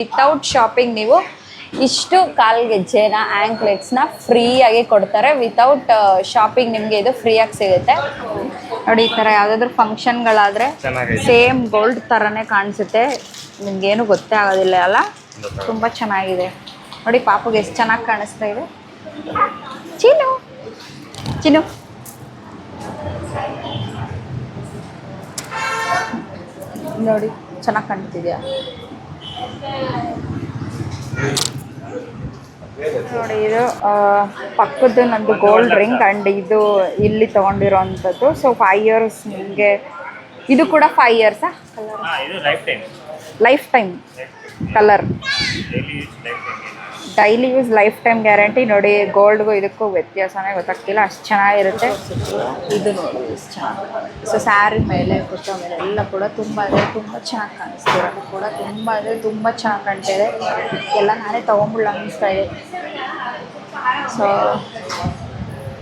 Without shopping ನೀವು ಇಷ್ಟು ಕಾಲ್ ಗೆಜ್ಜೆನ ಆ್ಯಂಕ್ಲೆಟ್ಸ್ನ ಫ್ರೀಯಾಗಿ ಕೊಡ್ತಾರೆ. ವಿತೌಟ್ ಶಾಪಿಂಗ್ ನಿಮಗೆ ಇದು ಫ್ರೀಯಾಗಿ ಸಿಗುತ್ತೆ. ನೋಡಿ ಈ ಥರ ಯಾವುದಾದ್ರು ಫಂಕ್ಷನ್ಗಳಾದರೆ. ಸೇಮ್ ಗೋಲ್ಡ್ ಥರನೇ ಕಾಣಿಸುತ್ತೆ. ನಿಮಗೇನು ಗೊತ್ತೇ ಆಗೋದಿಲ್ಲ ಅಲ್ಲ? ತುಂಬ ಚೆನ್ನಾಗಿದೆ. ನೋಡಿ ಪಾಪಗೆ ಎಷ್ಟು ಚೆನ್ನಾಗಿ ಕಾಣಿಸ್ತಾ ಇದೆ. ಚಿನ್ನು ಚಿನ್ನು. ನೋಡಿ ಚೆನ್ನಾಗಿ ಕಾಣ್ತಿದ್ಯಾ? ನೋಡಿ ಇದು ಪಕ್ಕದ ನಂದು ಗೋಲ್ಡ್ ರಿಂಗ್ ಅಂಡ್ ಇದು ಇಲ್ಲಿ ತೊಗೊಂಡಿರೋವಂಥದ್ದು ಸೊ ಫೈವ್ ಇಯರ್ಸ್ ನಿಮಗೆ ಇದು ಕೂಡ five years colour lifetime colour daily use lifetime guarantee ನೋಡಿ ಗೋಲ್ಡ್ಗೂ ಇದಕ್ಕೂ ವ್ಯತ್ಯಾಸನೇ ಗೊತ್ತಾಗ್ತಿಲ್ಲ ಅಷ್ಟು ಚೆನ್ನಾಗಿರುತ್ತೆ. ಇದು ನೋಡಿ ಇಷ್ಟು ಚೆನ್ನಾಗಿ ಸೊ ಸ್ಯಾರಿ ಮೇಲೆ ಕುರ್ತಾ ಮೇಲೆ ಎಲ್ಲ ಕೂಡ ತುಂಬ ಅಂದರೆ ತುಂಬ ಚೆನ್ನಾಗಿ ಕಾಣಿಸ್ತಿರೋ ಕೂಡ ತುಂಬ ಅಂದರೆ ತುಂಬ ಚೆನ್ನಾಗಿ ಕಾಣ್ತಿದೆ ಇದೆ. ಎಲ್ಲ ನಾನೇ ತೊಗೊಂಬಿಡ್ಲ ಅನ್ನಿಸ್ತಾ ಇದೆ. ಸೊ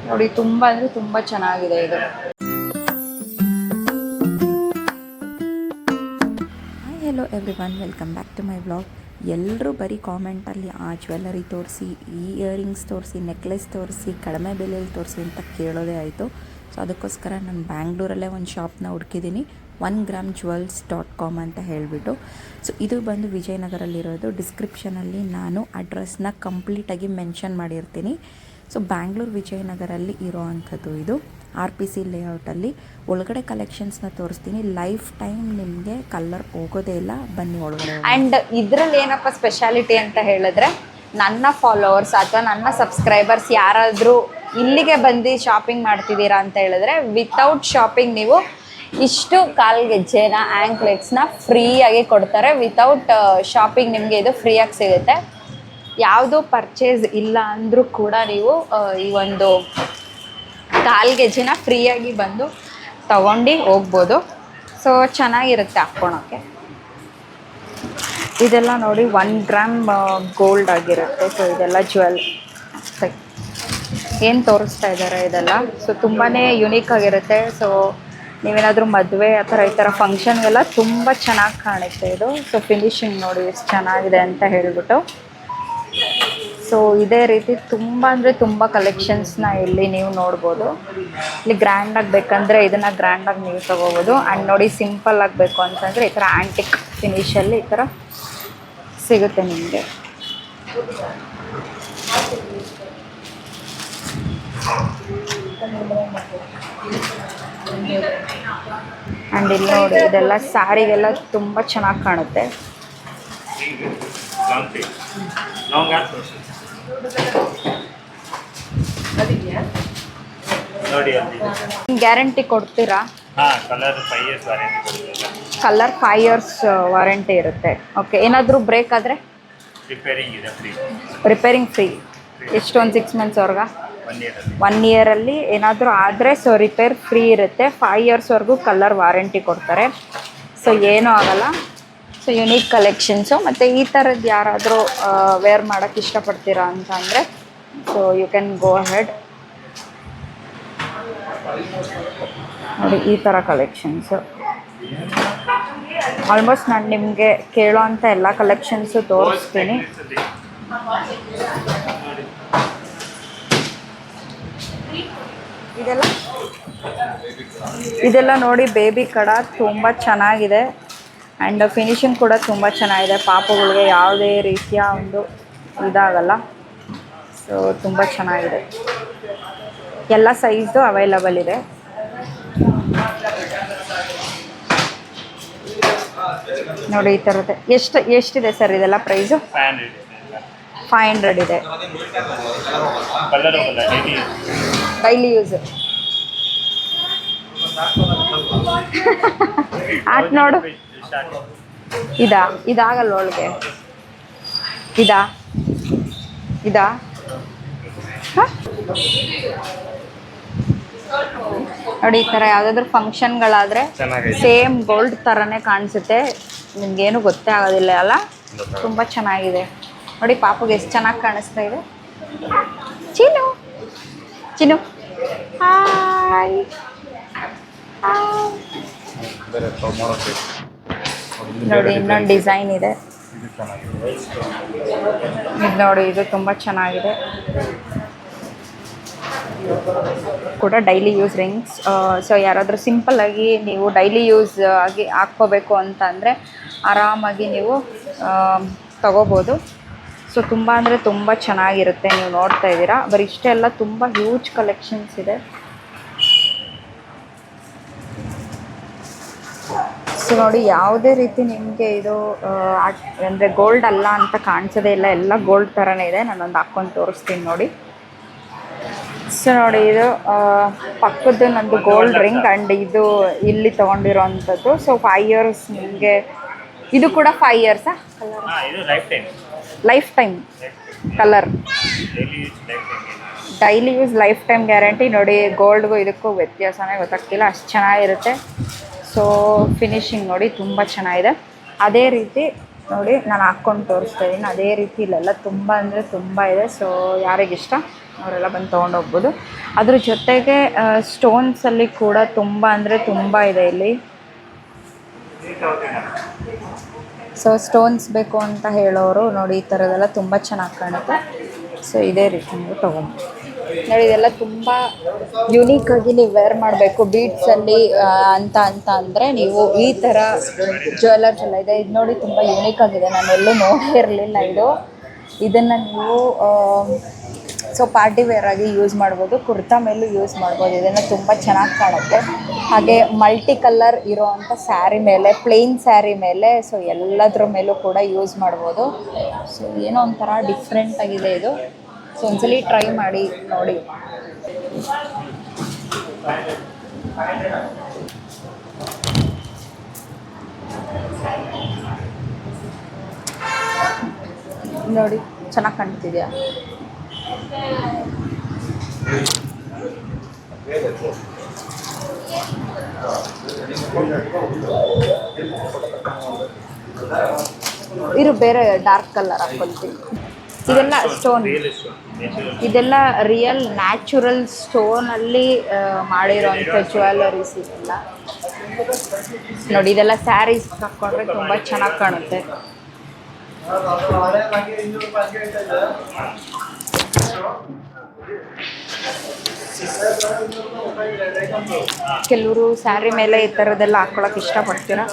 ನೋಡಿ ತುಂಬ ಅಂದರೆ ತುಂಬ ಚೆನ್ನಾಗಿದೆ ಇದು. Hi hello everyone welcome back to my blog ಎಲ್ಲರೂ ಬರೀ ಕಾಮೆಂಟಲ್ಲಿ, ಆ ಜ್ಯುವೆಲ್ಲರಿ ತೋರಿಸಿ, ಈ ಇಯರಿಂಗ್ಸ್ ತೋರಿಸಿ, ನೆಕ್ಲೆಸ್ ತೋರಿಸಿ, ಕಡಿಮೆ ಬೆಲೆಯಲ್ಲಿ ತೋರಿಸಿ ಅಂತ ಕೇಳೋದೇ ಆಯಿತು. ಸೊ, ಅದಕ್ಕೋಸ್ಕರ ನಾನು ಬ್ಯಾಂಗ್ಳೂರಲ್ಲೇ ಒಂದು ಶಾಪ್ನ ಹುಡುಕಿದ್ದೀನಿ. One gram jewels dot com ಅಂತ ಹೇಳಿಬಿಟ್ಟು. ಸೊ, ಇದು ಬಂದು ವಿಜಯನಗರಲ್ಲಿರೋದು. ಡಿಸ್ಕ್ರಿಪ್ಷನಲ್ಲಿ ನಾನು ಅಡ್ರೆಸ್ನ ಕಂಪ್ಲೀಟಾಗಿ ಮೆನ್ಷನ್ ಮಾಡಿರ್ತೀನಿ. ಸೊ, ಬ್ಯಾಂಗ್ಳೂರು ವಿಜಯನಗರಲ್ಲಿ ಇರೋ ಅಂಥದ್ದು ಇದು. ಆರ್ ಪಿ ಸಿ ಲೇಔಟಲ್ಲಿ ಒಳಗಡೆ ಕಲೆಕ್ಷನ್ಸ್ನ ತೋರಿಸ್ತೀನಿ. ಲೈಫ್ ಟೈಮ್ ನಿಮಗೆ ಕಲರ್ ಹೋಗೋದೇ ಇಲ್ಲ, ಬನ್ನಿ ಒಳಗಡೆ. ಆ್ಯಂಡ್ ಇದರಲ್ಲಿ ಏನಪ್ಪ ಸ್ಪೆಷಾಲಿಟಿ ಅಂತ ಹೇಳಿದ್ರೆ, ನನ್ನ ಫಾಲೋವರ್ಸ್ ಅಥವಾ ನನ್ನ ಸಬ್ಸ್ಕ್ರೈಬರ್ಸ್ ಯಾರಾದರೂ ಇಲ್ಲಿಗೆ ಬಂದು ಶಾಪಿಂಗ್ ಮಾಡ್ತಿದ್ದೀರಾ ಅಂತ ಹೇಳಿದ್ರೆ ವಿತೌಟ್ ಶಾಪಿಂಗ್ ನೀವು ಇಷ್ಟು ಕಾಲ್ ಗೆಜ್ಜೆನ ಆ್ಯಂಕ್ಲೆಟ್ಸ್ನ ಫ್ರೀಯಾಗಿ ಕೊಡ್ತಾರೆ. ವಿತೌಟ್ ಶಾಪಿಂಗ್ ನಿಮಗೆ ಇದು ಫ್ರೀಯಾಗಿ ಸಿಗುತ್ತೆ. ಯಾವುದು ಪರ್ಚೇಸ್ ಇಲ್ಲ ಅಂದರೂ ಕೂಡ ನೀವು ಈ ಒಂದು ಕಾಲ್ ಗೆಜ್ಜೆನ ಫ್ರೀಯಾಗಿ ಬಂದು ತಗೊಂಡು ಹೋಗ್ಬೋದು. ಸೊ ಚೆನ್ನಾಗಿರುತ್ತೆ ಹಾಕ್ಕೊಳಕ್ಕೆ. ಇದೆಲ್ಲ ನೋಡಿ ಒನ್ ಗ್ರಾಮ್ ಗೋಲ್ಡ್ ಆಗಿರುತ್ತೆ. ಸೊ ಇದೆಲ್ಲ ಜ್ಯುವೆಲ್ ಏನು ತೋರಿಸ್ತಾ ಇದ್ದಾರೆ ಇದೆಲ್ಲ? ಸೊ ತುಂಬಾ ಯುನೀಕ್ ಆಗಿರುತ್ತೆ. ಸೊ ನೀವೇನಾದರೂ ಮದುವೆ ಆ ಥರ ಈ ಥರ ಫಂಕ್ಷನ್ಗೆಲ್ಲ ತುಂಬ ಚೆನ್ನಾಗಿ ಕಾಣುತ್ತೆ ಇದು. ಸೊ ಫಿನಿಶಿಂಗ್ ನೋಡಿ ಎಷ್ಟು ಚೆನ್ನಾಗಿದೆ ಅಂತ ಹೇಳಿಬಿಟ್ಟು. ಸೊ ಇದೇ ರೀತಿ ತುಂಬ ಅಂದರೆ ತುಂಬ ಕಲೆಕ್ಷನ್ಸ್ನ ಇಲ್ಲಿ ನೀವು ನೋಡ್ಬೋದು. ಇಲ್ಲಿ ಗ್ರ್ಯಾಂಡಾಗಿ ಬೇಕಂದರೆ ಇದನ್ನು ಗ್ರ್ಯಾಂಡಾಗಿ ನೀವು ತೊಗೋಬೋದು. ಆ್ಯಂಡ್ ನೋಡಿ ಸಿಂಪಲ್ ಆಗಬೇಕು ಅಂತಂದರೆ ಈ ಥರ ಆ್ಯಂಟಿಕ್ ಫಿನಿಷಲ್ಲಿ ಈ ಥರ ಸಿಗುತ್ತೆ ನಿಮಗೆ. ಆ್ಯಂಡ್ ಇಲ್ಲಿ ನೋಡಿ ಇದೆಲ್ಲ ಸ್ಯಾರಿಗೆಲ್ಲ ತುಂಬ ಚೆನ್ನಾಗಿ ಕಾಣುತ್ತೆ. ನೋಡಿ ಗ್ಯಾರಂಟಿ ಕೊಡ್ತೀರಾ? ಹಾ ಕಲರ್ ಫೈವ್ ಇಯರ್ಸ್ ವಾರಂಟಿ ಕೊಡ್ತೀವಿ. ಕಲರ್ ಫೈವ್ ಇಯರ್ಸ್ ವಾರಂಟಿ ಇರುತ್ತೆ. ಓಕೆ ಏನಾದರೂ ಬ್ರೇಕ್ ಆದರೆ? ರಿಪೇರಿಂಗ್ ಇದೆ ಫ್ರೀ ರಿಪೇರಿಂಗ್ ಫ್ರೀ ಎಷ್ಟು ಒಂದು ಸಿಕ್ಸ್ ಮಂತ್ಸ್ವರೆಗ ಒನ್ ಇಯರಲ್ಲಿ ಒನ್ ಇಯರಲ್ಲಿ ಏನಾದರೂ ಆದರೆ ಸೊ ರಿಪೇರ್ ಫ್ರೀ ಇರುತ್ತೆ. ಫೈವ್ ಇಯರ್ಸ್ವರೆಗೂ ಕಲರ್ ವಾರಂಟಿ ಕೊಡ್ತಾರೆ. ಸೊ ಏನೂ ಆಗಲ್ಲ. ಸೊ ಯುನೀಕ್ ಕಲೆಕ್ಷನ್ಸು ಮತ್ತು ಈ ಥರದ್ದು ಯಾರಾದರೂ ವೇರ್ ಮಾಡೋಕ್ಕೆ ಇಷ್ಟಪಡ್ತೀರಾ ಅಂತ ಅಂದರೆ so you can go head ನೋಡಿ, ಈ ಥರ ಕಲೆಕ್ಷನ್ಸು ಆಲ್ಮೋಸ್ಟ್ ನಾನು ನಿಮಗೆ ಕೇಳೋ ಅಂಥ ಎಲ್ಲ ಕಲೆಕ್ಷನ್ಸು ತೋರಿಸ್ತೀನಿ. ಇದೆಲ್ಲ? ಇದೆಲ್ಲ ನೋಡಿ ಬೇಬಿ ಕಡ ತುಂಬ ಚೆನ್ನಾಗಿದೆ. ಆ್ಯಂಡ್ ಫಿನಿಶಿಂಗ್ ಕೂಡ ತುಂಬ ಚೆನ್ನಾಗಿದೆ. ಪಾಪಗಳಿಗೆ ಯಾವುದೇ ರೀತಿಯ ಒಂದು ಇದಾಗಲ್ಲ. ಸೊ ತುಂಬ ಚೆನ್ನಾಗಿದೆ. ಎಲ್ಲ ಸೈಜು ಅವೈಲಬಲ್ ಇದೆ. ನೋಡಿ ಈ ಥರದ್ದು ಎಷ್ಟು, ಎಷ್ಟಿದೆ ಸರ್ ಇದೆಲ್ಲ ಪ್ರೈಸು ಫೈವ್ ಹಂಡ್ರೆಡ್ ಇದೆ. ಡೈಲಿ ಯೂಸ್ ಆಟ್ ನೋಡು. ಇದಾ ಇದಾಗಲ್ಲ ಒಳಗೆ ಇದಾ ಇದಾ? ನೋಡಿ ಈ ಥರ ಯಾವುದಾದ್ರೂ ಫಂಕ್ಷನ್ಗಳಾದರೆ. ಸೇಮ್ ಗೋಲ್ಡ್ ಥರನೇ ಕಾಣಿಸುತ್ತೆ. ನಿಮ್ಗೇನು ಗೊತ್ತೇ ಆಗೋದಿಲ್ಲ ಅಲ್ಲ? ತುಂಬ ಚೆನ್ನಾಗಿದೆ. ನೋಡಿ ಪಾಪಗೆ ಎಷ್ಟು ಚೆನ್ನಾಗಿ ಕಾಣಿಸ್ತಾ ಇದೆ. ಚಿನ್ನು. ಚಿನ್ನು. ಹಾಯ್ ಹಾಯ್ ನೋಡಿ ಇನ್ನೊಂದು ಡಿಸೈನ್ ಇದೆ. ಇದು ನೋಡಿ ಇದು ತುಂಬ ಚೆನ್ನಾಗಿದೆ. ಕೂಡ ಡೈಲಿ ಯೂಸ್ ರಿಂಗ್ಸ್ ಸೊ ಯಾರಾದರೂ ಸಿಂಪಲ್ ಆಗಿ ನೀವು ಡೈಲಿ ಯೂಸ್ ಆಗಿ ಹಾಕ್ಕೋಬೇಕು ಅಂತ ಅಂದರೆ ಆರಾಮಾಗಿ ನೀವು ತಗೋಬೋದು. ಸೊ ತುಂಬ ಅಂದರೆ ತುಂಬ ಚೆನ್ನಾಗಿರುತ್ತೆ ನೀವು ನೋಡ್ತಾ ಇದ್ದೀರಾ. ಬರೀ ಇಷ್ಟೆಲ್ಲ ತುಂಬ ಹ್ಯೂಜ್ ಕಲೆಕ್ಷನ್ಸ್ ಇದೆ. ಸೊ ನೋಡಿ ಯಾವುದೇ ರೀತಿ ನಿಮಗೆ ಇದು ಅಂದರೆ ಗೋಲ್ಡ್ ಅಲ್ಲ ಅಂತ ಕಾಣಿಸೋದೇ ಇಲ್ಲ. ಎಲ್ಲ ಗೋಲ್ಡ್ ಥರನೇ ಇದೆ. ನಾನೊಂದು ಹಾಕ್ಕೊಂಡು ತೋರಿಸ್ತೀನಿ ನೋಡಿ. ಸೊ ನೋಡಿ ಇದು ಪಕ್ಕದ್ದು ನಂದು ಗೋಲ್ಡ್ ರಿಂಗ್ ಆ್ಯಂಡ್ ಇದು ಇಲ್ಲಿ ತೊಗೊಂಡಿರೋವಂಥದ್ದು ಸೊ ಫೈವ್ ಇಯರ್ಸ್ ನಿಮಗೆ ಇದು ಕೂಡ five ಇಯರ್ಸಾ colour lifetime colour daily use lifetime daily use lifetime guarantee ನೋಡಿ ಗೋಲ್ಡ್ಗೂ ಇದಕ್ಕೂ ವ್ಯತ್ಯಾಸನೇ ಗೊತ್ತಾಗ್ತಿಲ್ಲ. ಅಷ್ಟು ಚೆನ್ನಾಗಿರುತ್ತೆ. ಸೊ ಫಿನಿಶಿಂಗ್ ನೋಡಿ ತುಂಬ ಚೆನ್ನಾಗಿದೆ. ಅದೇ ರೀತಿ ನೋಡಿ ನಾನು ಹಾಕ್ಕೊಂಡು ತೋರಿಸ್ತಾ ಇದ್ದೀನಿ ಅದೇ ರೀತಿ ಇಲ್ಲೆಲ್ಲ ತುಂಬ ಅಂದರೆ ತುಂಬ ಇದೆ. ಸೊ ಯಾರಿಗಿಷ್ಟ ಅವರೆಲ್ಲ ಬಂದು ತೊಗೊಂಡೋಗ್ಬೋದು ಅದ್ರ ಜೊತೆಗೆ ಸ್ಟೋನ್ಸಲ್ಲಿ ಕೂಡ ತುಂಬ ಅಂದರೆ ತುಂಬ ಇದೆ ಇಲ್ಲಿ. ಸೊ ಸ್ಟೋನ್ಸ್ ಬೇಕು ಅಂತ ಹೇಳೋರು ನೋಡಿ ಈ ಥರದ್ದೆಲ್ಲ ತುಂಬ ಚೆನ್ನಾಗಿ ಕಾಣುತ್ತೆ. ಸೊ ಇದೇ ರೀತಿ ನೀವು ತೊಗೊಂಡು ನೋಡಿ, ಇದೆಲ್ಲ ತುಂಬ ಆಗಿ ನೀವು ವೇರ್ ಮಾಡಬೇಕು. ಬೀಟ್ಸಲ್ಲಿ ಅಂತ ಅಂತ ಅಂದರೆ ನೀವು ಈ ಥರ ಜ್ಯುವೆಲರ್ಸ್ ಎಲ್ಲ ಇದೆ. ಇದು ನೋಡಿ ತುಂಬ ಯುನೀಕ್ ಆಗಿದೆ. ನಾನು ಎಲ್ಲೂ ನೋಡಿರಲಿಲ್ಲ ಇದು. ಇದನ್ನು ನೀವು ಸೊ ಪಾರ್ಟಿ ವೇರ್ ಆಗಿ ಯೂಸ್ ಮಾಡ್ಬೋದು. ಕುರ್ತಾ ಮೇಲೂ ಯೂಸ್ ಮಾಡ್ಬೋದು. ಇದನ್ನು ತುಂಬ ಚೆನ್ನಾಗಿ ಕಾಣುತ್ತೆ. ಹಾಗೆ ಮಲ್ಟಿ ಕಲರ್ ಇರೋವಂಥ ಸ್ಯಾರಿ ಮೇಲೆ ಪ್ಲೇನ್ ಸ್ಯಾರಿ ಮೇಲೆ ಸೊ ಎಲ್ಲದ್ರ ಮೇಲೂ ಕೂಡ ಯೂಸ್ ಮಾಡ್ಬೋದು. ಸೊ ಏನೋ ಒಂಥರ ಡಿಫ್ರೆಂಟಾಗಿದೆ ಇದು. ಸೊ ಒಂದ್ಸಲಿ ಟ್ರೈ ಮಾಡಿ ನೋಡಿ. ನೋಡಿ ಚೆನ್ನಾಗಿ ಕಾಣ್ತಿದ್ಯಾ? ಇರು ಬೇರೆ ಡಾರ್ಕ್ ಕಲರ್ ಹಾಕೊಳ್ತೀನಿ ಇದೆಲ್ಲ ಸ್ಟೋನ್ ರಿಯಲ್ ನ್ಯಾಚುರಲ್ ಇದೆಲ್ಲ ರಿಯಲ್ ನ್ಯಾಚುರಲ್ ಸ್ಟೋನಲ್ಲಿ ಮಾಡಿರೋಂಥ ಜ್ಯುವೆಲ್ಲರೀಸ್ ಇದೆಲ್ಲ ನೋಡಿ ಇದೆಲ್ಲ ಸ್ಯಾರೀಸ್ ಹಾಕೊಂಡ್ರೆ ತುಂಬಾ ಚೆನ್ನಾಗಿ ಕಾಣುತ್ತೆ. ಕೆಲವರು ಸ್ಯಾರಿ ಮೇಲೆ ಈ ಥರದ್ದೆಲ್ಲ ಇಷ್ಟ ಇಷ್ಟಪಡ್ತೀರಾ?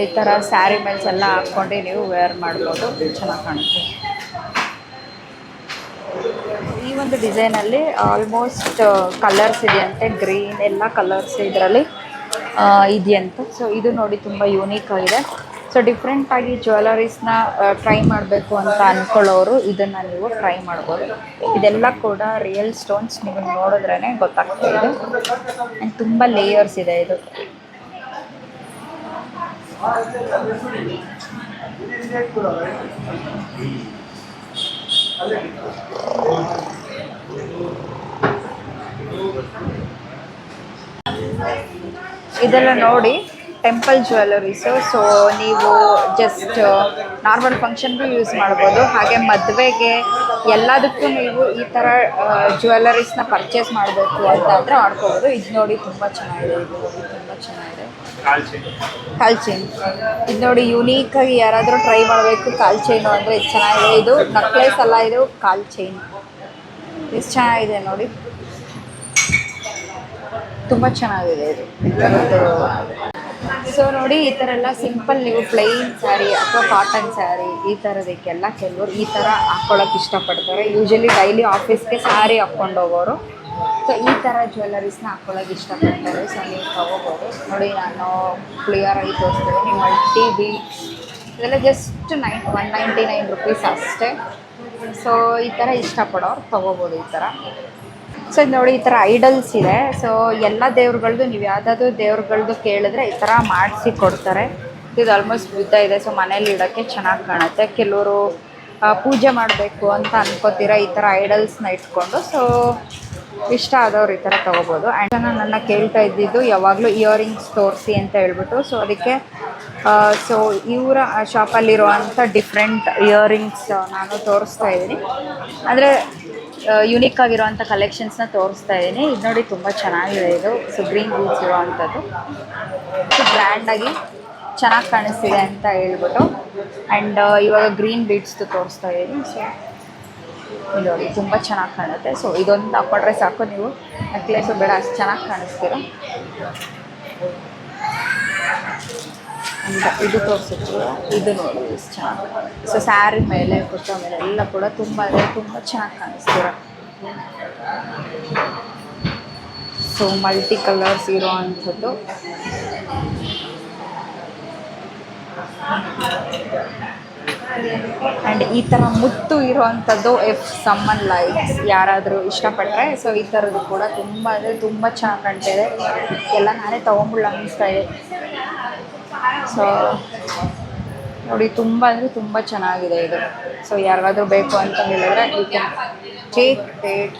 ಈ ಥರ ಸ್ಯಾರಿ ಮೇಲ್ಸ್ ಎಲ್ಲ ಹಾಕ್ಕೊಂಡು ನೀವು ವೇರ್ ಮಾಡ್ಬೋದು. ಚೆನ್ನಾಗಿ ಕಾಣುತ್ತೆ. ಈ ಒಂದು ಡಿಸೈನಲ್ಲಿ ಆಲ್ಮೋಸ್ಟ್ ಕಲರ್ಸ್ ಇದೆಯಂತೆ. ಗ್ರೀನ್ ಎಲ್ಲ ಕಲರ್ಸ್ ಇದರಲ್ಲಿ ಇದೆಯಂತೆ. ಸೊ ಇದು ನೋಡಿ ತುಂಬ ಯೂನಿಕ್ ಆಗಿದೆ. ಸೊ ಡಿಫ್ರೆಂಟಾಗಿ ಜ್ಯುವೆಲರೀಸ್ನ ಟ್ರೈ ಮಾಡಬೇಕು ಅಂತ ಅಂದ್ಕೊಳ್ಳೋರು ಇದನ್ನು ನೀವು ಟ್ರೈ ಮಾಡ್ಬೋದು. ಇದೆಲ್ಲ ಕೂಡ ರಿಯಲ್ ಸ್ಟೋನ್ಸ್ ನೀವು ನೋಡಿದ್ರೇ ಗೊತ್ತಾಗ್ತಾ ಇದೆ. ಆ್ಯಂಡ್ ತುಂಬ ಲೇಯರ್ಸ್ ಇದೆ ಇದು. ಇದೆಲ್ಲ ನೋಡಿ ಟೆಂಪಲ್ ಜ್ಯುವೆಲರೀಸು ಸೊ ನೀವು ಜಸ್ಟ್ ನಾರ್ಮಲ್ ಫಂಕ್ಷನ್ಗೂ ಯೂಸ್ ಮಾಡ್ಬೋದು. ಹಾಗೆ ಮದುವೆಗೆ ಎಲ್ಲದಕ್ಕೂ ನೀವು ಈ ಥರ ಜ್ಯುವೆಲರೀಸ್ನ ಪರ್ಚೇಸ್ ಮಾಡಬೇಕು ಅಂತ ಅಂದರೆ ಮಾಡ್ಕೋಬೋದು. ಇದು ನೋಡಿ ತುಂಬ ಚೆನ್ನಾಗಿದೆ, ಇದು ನೋಡಿ ತುಂಬ ಚೆನ್ನಾಗಿದೆ. ಕಾಲ್ ಚೈನ್ ಇದು ನೋಡಿ ಯುನೀಕಾಗಿ ಯಾರಾದರೂ ಟ್ರೈ ಮಾಡಬೇಕು. ಕಾಲ್ ಚೈನು ಅಂದರೆ ಇದು ಚೆನ್ನಾಗಿದೆ. ಇದು ನಕ್ಲೆಸ್ ಅಲ್ಲ, ಇದು ಕಾಲ್ ಚೈನ್ ಎಷ್ಟು ಚೆನ್ನಾಗಿದೆ ನೋಡಿ. ತುಂಬ ಚೆನ್ನಾಗಿದೆ ಇದು. ಸೊ ನೋಡಿ, ಈ ಥರ ಎಲ್ಲ ಸಿಂಪಲ್ ನೀವು ಪ್ಲೈನ್ ಸ್ಯಾರಿ ಅಥವಾ ಕಾಟನ್ ಸ್ಯಾರಿ ಈ ಥರದಕ್ಕೆಲ್ಲ ಕೆಲವರು ಈ ಥರ ಹಾಕ್ಕೊಳ್ಳೋಕೆ ಇಷ್ಟಪಡ್ತಾರೆ. ಯೂಶಲಿ ಡೈಲಿ ಆಫೀಸ್ಗೆ ಸ್ಯಾರಿ ಹಾಕ್ಕೊಂಡು ಹೋಗೋರು. ಸೊ ಈ ಥರ ಜ್ಯುವೆಲರೀಸ್ನ ಹಾಕ್ಕೊಳ್ಳೋಕೆ ಇಷ್ಟಪಡ್ತಾರೆ. ಸೊ ನೀವು ತಗೋಬೋದು. ನೋಡಿ, ನಾನು ಕ್ಲಿಯರ್ ಆಗಿ ತೋರಿಸ್ತೇನೆ. ನಿಮ್ಮ ಮಲ್ಟಿ ಬೀಟ್ಸ್ ಇದೆಲ್ಲ just nine one ninety nine rupees ಅಷ್ಟೇ. ಸೊ ಈ ಥರ ಇಷ್ಟಪಡೋರು ತೊಗೋಬೋದು ಈ ಥರ ಸೊ ನೋಡಿ, ಈ ಥರ ಐಡಲ್ಸ್ ಇದೆ. ಸೊ ಎಲ್ಲ ದೇವ್ರುಗಳದ್ದು ನೀವು ಯಾವುದಾದ್ರು ದೇವ್ರುಗಳದ್ದು ಕೇಳಿದ್ರೆ ಈ ಥರ ಮಾಡಿಸಿ ಕೊಡ್ತಾರೆ. ಇದು ಆಲ್ಮೋಸ್ಟ್ ಬುದ್ಧ ಇದೆ. ಸೊ ಮನೇಲಿ ಇಡೋಕ್ಕೆ ಚೆನ್ನಾಗಿ ಕಾಣುತ್ತೆ. ಕೆಲವರು ಪೂಜೆ ಮಾಡಬೇಕು ಅಂತ ಅನ್ಕೋತೀರ ಈ ಥರ ಐಡಲ್ಸ್ನ ಇಟ್ಕೊಂಡು. ಸೊ ಇಷ್ಟ ಆದವ್ರು ಈ ಥರ ತೊಗೋಬೋದು. ಆ್ಯಂಡ್ ನನ್ನ ಕೇಳ್ತಾ ಇದ್ದಿದ್ದು ಯಾವಾಗಲೂ ಇಯರಿಂಗ್ಸ್ ತೋರಿಸಿ ಅಂತ ಹೇಳ್ಬಿಟ್ಟು. ಸೊ ಅದಕ್ಕೆ ಸೊ ಇವರ ಶಾಪಲ್ಲಿರುವಂಥ ಡಿಫ್ರೆಂಟ್ ಇಯರಿಂಗ್ಸ್ ನಾನು ತೋರಿಸ್ತಾ ಇದ್ದೀನಿ. ಅಂದರೆ ಯುನೀಕ್ ಆಗಿರುವಂಥ ಕಲೆಕ್ಷನ್ಸ್ನ ತೋರಿಸ್ತಾ ಇದ್ದೀನಿ. ಇದು ನೋಡಿ ತುಂಬ ಚೆನ್ನಾಗಿದೆ ಇದು. ಸೊ ಗ್ರೀನ್ ಬೀಚ್ ಇರುವಂಥದ್ದು. ಸೊ ಬ್ರ್ಯಾಂಡಾಗಿ ಚೆನ್ನಾಗಿ ಕಾಣಿಸ್ತಿದೆ ಅಂತ ಹೇಳ್ಬಿಟ್ಟು. ಆ್ಯಂಡ್ ಇವಾಗ ಗ್ರೀನ್ ಬೀಡ್ಸ್ದು ತೋರಿಸ್ತಾ ಇದ್ದೀನಿ. ಸೊ ಇದು ನೋಡಿ ತುಂಬ ಚೆನ್ನಾಗಿ ಕಾಣುತ್ತೆ. ಸೊ ಇದೊಂದು ಹಾಕೊಂಡ್ರೆ ಸಾಕು ನೀವು. ನೆಕ್ಲೆಸು ಬೇಡ, ಅಷ್ಟು ಚೆನ್ನಾಗಿ ಕಾಣಿಸ್ತೀರ. ಇದು ತೋರಿಸಿದ್ರು. ಇದು ನೋಡಿ ಎಷ್ಟು ಚೆನ್ನಾಗಿ ಸೊ ಸ್ಯಾರಿ ಮೇಲೆ, ಕುರ್ತಾ ಮೇಲೆ ಎಲ್ಲ ಕೂಡ ತುಂಬ ಅಂದರೆ ತುಂಬ ಚೆನ್ನಾಗಿ ಕಾಣಿಸ್ತೀರ. ಸೊ ಮಲ್ಟಿ ಕಲರ್ಸ್ ಇರೋ ಅಂಥದ್ದು. ಆ್ಯಂಡ್ ಈ ಥರ ಮುತ್ತು ಇರೋವಂಥದ್ದು ಎಫ್ ಸಮ್ಮನ್ ಲೈಕ್ಸ್ ಯಾರಾದರೂ ಇಷ್ಟಪಟ್ಟರೆ ಸೊ ಈ ಥರದ್ದು ಕೂಡ ತುಂಬ, ಅಂದರೆ ತುಂಬ ಚೆನ್ನಾಗಿ ಕಾಣ್ತಿದೆ. ಎಲ್ಲ ನಾನೇ ತೊಗೊಂಬಿಡ್ಲ ಅನ್ನಿಸ್ತಾ ಇದೆ. ಸೊ ನೋಡಿ, ತುಂಬ, ಅಂದರೆ ತುಂಬ ಚೆನ್ನಾಗಿದೆ ಇದು. ಸೊ ಯಾರಾದರೂ ಬೇಕು ಅಂತ ಹೇಳಿದ್ರೆ ಯು ಕ್ಯಾನ್ ಟೇಕ್ ಟೇಟ್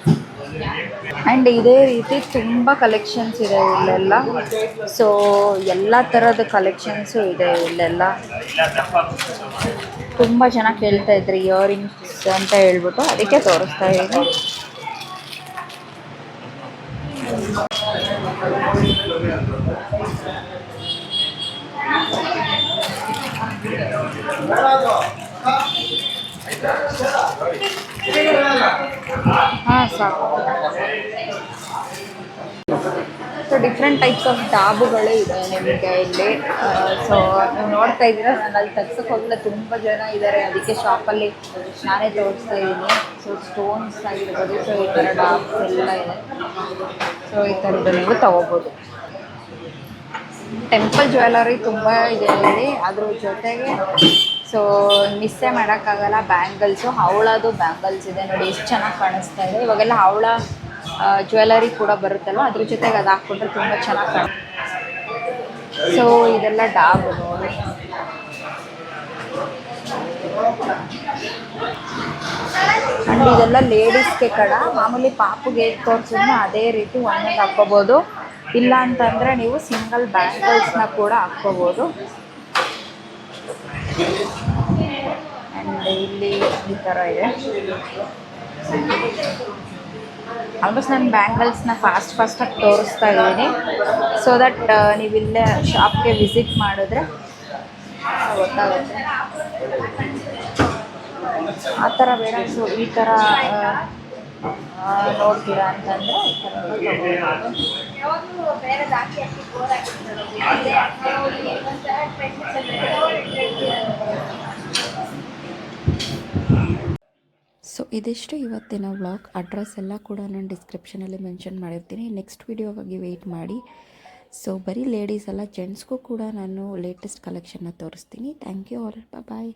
ಆ್ಯಂಡ್ ಇದೇ ರೀತಿ ತುಂಬ ಕಲೆಕ್ಷನ್ಸ್ ಇದೆ ಇಲ್ಲೆಲ್ಲ. ಸೊ ಎಲ್ಲ ಥರದ ಕಲೆಕ್ಷನ್ಸು ಇದೆ ಇಲ್ಲೆಲ್ಲ. ತುಂಬ ಜನ ಕೇಳ್ತಾ ಇದ್ರಿ ಇಯರಿಂಗ್ಸ್ ಅಂತ ಹೇಳ್ಬಿಟ್ಟು ಅದಕ್ಕೆ ತೋರಿಸ್ತಾ ಇದ್ದೀನಿ. ಹಾಂ ಸಾಕು ಸೊ ಡಿಫ್ರೆಂಟ್ ಟೈಪ್ಸ್ ಆಫ್ ಡಾಬುಗಳು ಇದೆ ನಿಮಗೆ ಇಲ್ಲಿ. ಸೊ ನೀವು ನೋಡ್ತಾ ಇದ್ದೀರಾ, ನಾನು ಅಲ್ಲಿ ತಗ್ಸಕ್ಕೆ ಹೋಗಿಲ್ಲ. ತುಂಬ ಜನ ಇದ್ದಾರೆ ಅದಕ್ಕೆ ಶಾಪಲ್ಲಿ ನಾನೇ ತೋರಿಸ್ತಾ ಇದ್ದೀನಿ. ಸೊ ಸ್ಟೋನ್ಸ್ ಆಗಿರ್ಬೋದು ಸೊ ಈ ಥರ ಡಾಬ್ಸ್ ಎಲ್ಲ ಇದೆ. ಸೊ ಈ ಥರದ್ದು ನೀವು ತಗೋಬೋದು. ಟೆಂಪಲ್ ಜ್ಯುವೆಲರಿ ತುಂಬ ಇದೆ ಇಲ್ಲಿ. ಅದ್ರ ಜೊತೆಗೆ ಸೊ ಮಿಸ್ಸೇ ಮಾಡೋಕ್ಕಾಗಲ್ಲ. ಬ್ಯಾಂಗಲ್ಸು ಹವಳದು ಬ್ಯಾಂಗಲ್ಸ್ ಇದೆ ನೋಡಿ, ಎಷ್ಟು ಚೆನ್ನಾಗಿ ಕಾಣಿಸ್ತಾ ಇದೆ. ಇವಾಗೆಲ್ಲ ಹವಳ ಜ್ಯುವೆಲರಿ ಕೂಡ ಬರುತ್ತಲ್ಲ ಅದ್ರ ಜೊತೆಗೆ ಅದು ಹಾಕ್ಕೊಂಡ್ರೆ ತುಂಬ ಚೆನ್ನಾಗಿ ಕಾಣ ಸೊ ಇದೆಲ್ಲ ಡಾಬ್ ನೋಡಿ. ಆ್ಯಂಡ್ ಇದೆಲ್ಲ ಲೇಡೀಸ್ಗೆ ಕಡ. ಮಾಮೂಲಿ ಪಾಪುಗೆ ಹೇಗೆ ಅದೇ ರೀತಿ ಒಂದೊಂದು ಹಾಕ್ಕೋಬೋದು. ಇಲ್ಲ ಅಂತಂದರೆ ನೀವು ಸಿಂಗಲ್ ಬ್ಯಾಂಗಲ್ಸ್ನ ಕೂಡ ಹಾಕ್ಕೋಬೋದು. ಆ್ಯಂಡ್ ಇಲ್ಲಿ ಈ ಥರ ಇದೆ. ಆಲ್ಮೋಸ್ಟ್ ನಾನು ಬ್ಯಾಂಗಲ್ಸ್ನ ಫಾಸ್ಟ್ ಫಾಸ್ಟಾಗಿ ತೋರಿಸ್ತಾ ಇದ್ದೀನಿ. ಸೊ ದಟ್ ನೀವು ಇಲ್ಲೇ ಶಾಪ್ಗೆ ವಿಸಿಟ್ ಮಾಡಿದ್ರೆ ಗೊತ್ತಾಗುತ್ತೆ. ಆ ಥರ ಬೇಡ. ಸೊ ಈ ಥರ ನೋಡ್ತೀರಾ ಅಂತಂದರೆ. ಸೊ ಇದಿಷ್ಟು ಇವತ್ತಿನ ವ್ಲಾಗ್ ಅಡ್ರೆಸ್ ಎಲ್ಲ ಕೂಡ ನಾನು ಡಿಸ್ಕ್ರಿಪ್ಷನಲ್ಲಿ ಮೆನ್ಷನ್ ಮಾಡಿರ್ತೀನಿ. ನೆಕ್ಸ್ಟ್ ವಿಡಿಯೋಗಾಗಿ ವೆಯ್ಟ್ ಮಾಡಿ. ಸೊ ಬರೀ ಲೇಡೀಸ್ ಎಲ್ಲ ಜೆಂಟ್ಸ್ಗೂ ಕೂಡ ನಾನು ಲೇಟೆಸ್ಟ್ ಕಲೆಕ್ಷನ್ನ ತೋರಿಸ್ತೀನಿ. Thank you all bye